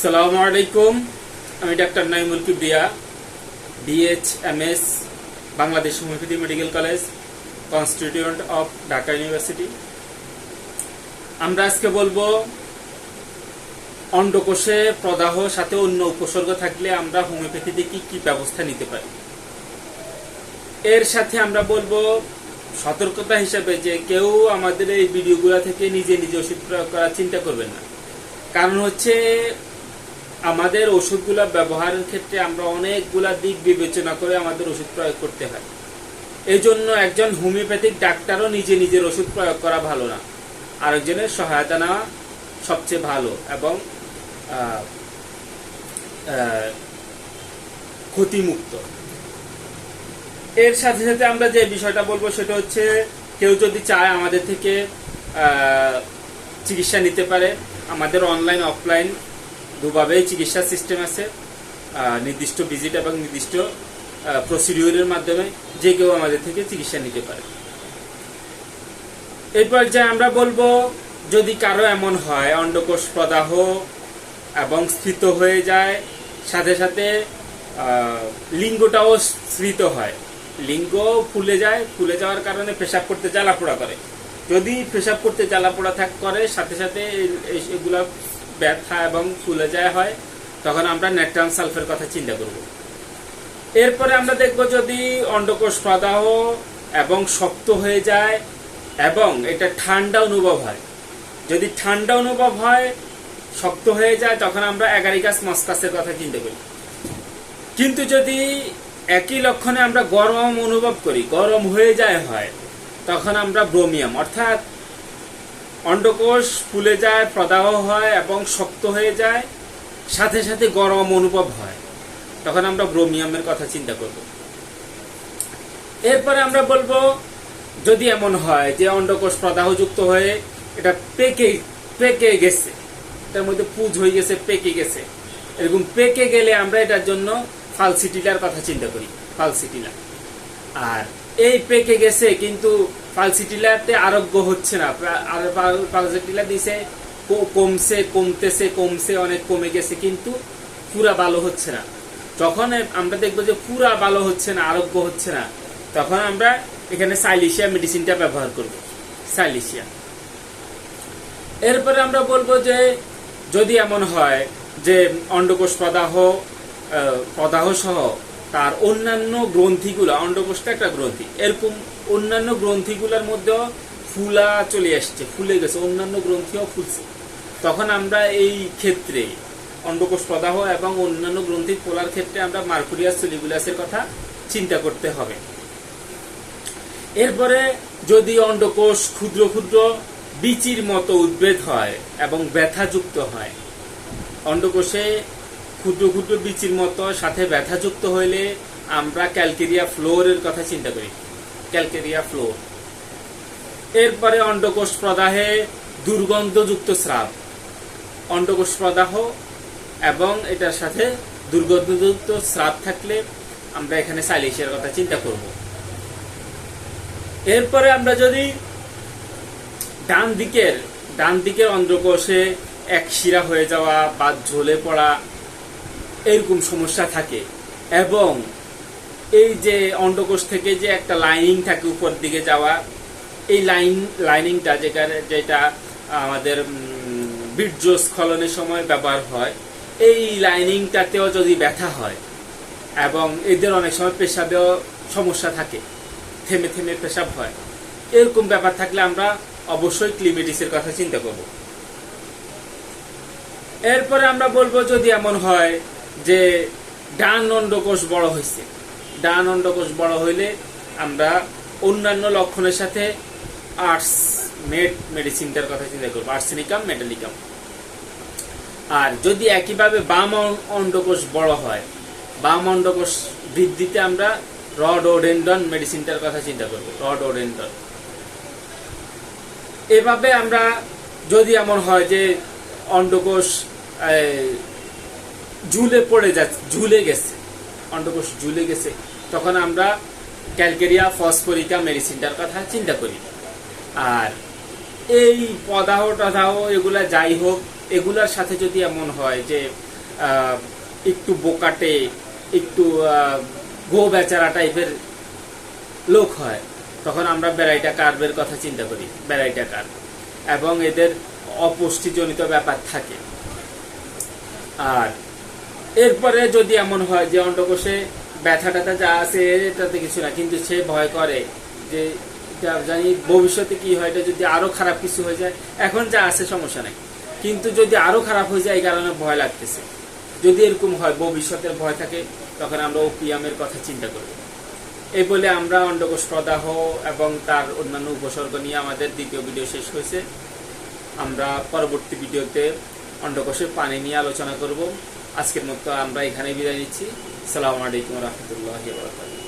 সালামু আলাইকুম। আমি doctor Naimul Kibria DH MS Bangladesh homeopathy medical college, constituent of Dhaka university. আমরা আজকে বলব, অন্ডকোষে প্রদাহ সাথে অন্য উপসর্গ থাকলে আমরা হোমিওপ্যাথিতে কি কি ব্যবস্থা নিতে পারি। এর সাথে আমরা বলব, সতর্কতা হিসাবে যে কেউ আমাদের এই ভিডিওগুলো থেকে নিজে নিজে ওষুধ প্রয়োগ করার চিন্তা করবেন না। কারণ হচ্ছে আমাদের ওষুধগুলো ব্যবহারের ক্ষেত্রে আমরা অনেকগুলা দিক বিবেচনা করে আমাদের ওষুধ প্রয়োগ করতে হয়। এই জন্য একজন হোমিওপ্যাথিক ডাক্তারও নিজে নিজের ওষুধ প্রয়োগ করা ভালো না। আরেকজনের সহায়তা নেওয়া সবচেয়ে ভালো এবং ক্ষতিমুক্ত। এর সাথে সাথে আমরা যে বিষয়টা বলব সেটা হচ্ছে, কেউ যদি চায় আমাদের থেকে চিকিৎসা নিতে পারে, আমাদের অনলাইন অফলাইন দুভাবেই চিকিৎসা সিস্টেম আছে নির্দিষ্ট ভিজিট এবং নির্দিষ্ট প্রসিডিউরের মাধ্যমে যে কেউ আমাদের থেকে চিকিৎসা নিতে পারে। এই পর্যায়ে আমরা বলব, যদি কারও এমন হয়, অন্ডকোষ প্রদাহ এবং স্ফীত হয়ে যায়, সাথে সাথে লিঙ্গটাও স্ফীত হয়। লিঙ্গ ফুলে যায়, ফুলে যাওয়ার কারণে পেশাব করতে জ্বালাপোড়া করে। যদি পেশাব করতে জ্বালাপোড়া থাক করে, সাথে সাথে এগুলা ব্যথা এবং ফুলে যায় হয়, তখন আমরা নেট্রাম সালফের কথা চিন্তা করব। এরপরে আমরা দেখব যদি অন্ডকোষ প্রদাহ এবং শক্ত হয়ে যায় এবং এটা ঠান্ডা অনুভব হয়। যদি ঠান্ডা অনুভব হয়, শক্ত হয়ে যায়, তখন আমরা অ্যাগারিকাস মস্কাসের কথা চিন্তা করি। কিন্তু যদি একই লক্ষণে আমরা গরম অনুভব করি, গরম হয়ে যায় হয়, তখন আমরা ব্রোমিয়াম, অর্থাৎ অন্ডকোষ ফুলে যায়, প্রদাহ হয় এবং শক্ত হয়ে যায়, সাথে সাথে গরম অনুভব হয়। তখন আমরা ব্রোমিয়ামের কথা চিন্তা করব। এরপরে আমরা বলব, যদি এমন হয় যে অন্ডকোষ প্রদাহযুক্ত হয়ে এটা পেকে পেকে গেছে, এটার মধ্যে পুজ হয়ে গেছে, পেকে গেছে, এরকম পেকে গেলে আমরা এটার জন্য ফালসিটিলার কথা চিন্তা করি, ফালসিটিলা। আর এই পেকে গেছে কিন্তু ফালসিটিলাতে আরোগ্য হচ্ছে না। আর ফালসিটিলা দিছে কমছে, কমতেছে, কমছে, অনেক কমে গেছে, কিন্তু পুরা ভালো হচ্ছে না। যখন আমরা দেখব যে পুরা ভালো হচ্ছে না, আরোগ্য হচ্ছে না, তখন আমরা এখানে সাইলিশিয়া মেডিসিনটা ব্যবহার করব। সাইলিশিয়া। এরপরে আমরা বলব যে, যদি এমন হয় যে অন্ডকোষ প্রদাহ প্রদাহ সহ তার অন্যান্য গ্রন্থিগুলো অন্ডকোষটা একটা গ্রন্থি। এরকম অন্যান্য গ্রন্থিগুলোর মধ্যেও ফুলা চলে আসছে, ফুলে গেছে, অন্যান্য গ্রন্থিও ফুলছে। তখন আমরা এই ক্ষেত্রে অন্ডকোষ প্রদাহ এবং অন্যান্য গ্রন্থি ফোলার ক্ষেত্রে আমরা মার্কুরিয়াস সেলিগুলাসের কথা চিন্তা করতে হবে। এরপরে যদি অন্ডকোষ ক্ষুদ্র ক্ষুদ্র বিচির মতো উদ্ভেদ হয় এবং ব্যথাযুক্ত হয়, অন্ডকোষে ক্ষুদ্র ক্ষুদ্র বিচির মতো সাথে ব্যথাযুক্ত হইলে আমরা ক্যালকেরিয়া ফ্লোরের কথা চিন্তা করি। Calcarea fluor. এরপরে অন্ডকোষ প্রদাহে দুর্গন্ধযুক্ত স্রাব। অন্ডকোষ প্রদাহ এবং এটার সাথে দুর্গন্ধযুক্ত স্রাব থাকলে আমরা এখানে সাইলেশিয়ার কথা চিন্তা করব। এরপরে আমরা যদি ডান দিকের ডান দিকের অন্ধ্রকোষে এক শিরা হয়ে যাওয়া বা ঝোলে পড়া এরকম সমস্যা থাকে। এবং এই যে অন্ডকোষ থেকে যে একটা লাইনিং থাকে উপর দিকে যাওয়া, এই লাইন লাইনিংটা যেটা যেটা আমাদের বীর্য স্খলনের সময় ব্যবহার হয়, এই লাইনিংটাতেও যদি ব্যথা হয়, এবং এদের অনেক সময় পেশাবেও সমস্যা থাকে, থেমে থেমে পেশাব হয়, এরকম ব্যাপার থাকলে আমরা অবশ্যই ক্লিমেটিসের কথা চিন্তা করব। এরপরে আমরা বলব যদি এমন হয় যে ডান অন্ডকোষ বড় হয়েছে ডান অন্ডকোষ বড় হইলে আমরা অন্যান্য লক্ষণের সাথে আর্টস মেড মেডিসিনটার কথা চিন্তা করব। আর্সেনিকাম মেটালিকাম আর যদি একইভাবে বাম অন্ডকোষ বড় হয়, বাম অন্ডকোষ বৃদ্ধিতে আমরা রডোডেন্ডন মেডিসিনটার কথা চিন্তা করব। রডোডেন্ডন এভাবে আমরা যদি এমন হয় যে অন্ডকোষ ঝুলে পড়ে যাচ্ছে ঝুলে গেছে। অন্ডকোষ ঝুলে গেছে। তখন আমরা ক্যালকেরিয়া ফসফরিকা মেডিসিনটার কথা চিন্তা করি। আর এই পদাহ টদাহ এগুলা যাই হোক, এগুলার সাথে যদি এমন হয় যে একটু বোকাটে, একটু গো বেচারা টাইপের লোক হয়, তখন আমরা ব্যারাইটা কার্ভের কথা চিন্তা করি ব্যারাইটা কার্ভ। এবং এদের অপুষ্টিজনিত ব্যাপার থাকে। আর এরপরে যদি এমন হয় যে অন্ডকোষে ব্যথা ট্যাথা যা আছে, এটাতে কিছু না, কিন্তু সে ভয় করে যে জানি ভবিষ্যতে কি হয়, এটা যদি আরও খারাপ কিছু হয়ে যায়, এখন যা আছে সমস্যা নাই। কিন্তু যদি আরও খারাপ হয়ে যায়, এই কারণে ভয় লাগতেছে। যদি এরকম হয় ভবিষ্যতের ভয় থাকে, তখন আমরা ওপিয়ামের কথা চিন্তা করব এই বলে আমরা অন্ডকোষ প্রদাহ এবং তার অন্যান্য উপসর্গ নিয়ে আমাদের দ্বিতীয় ভিডিও শেষ হয়েছে। আমরা পরবর্তী ভিডিওতে অন্ডকোষের পানি নিয়ে আলোচনা করব। আজকের মতো আমরা এখানে বিদায় নিচ্ছি। সালাম আলাইকুম রহমতুল্লাহ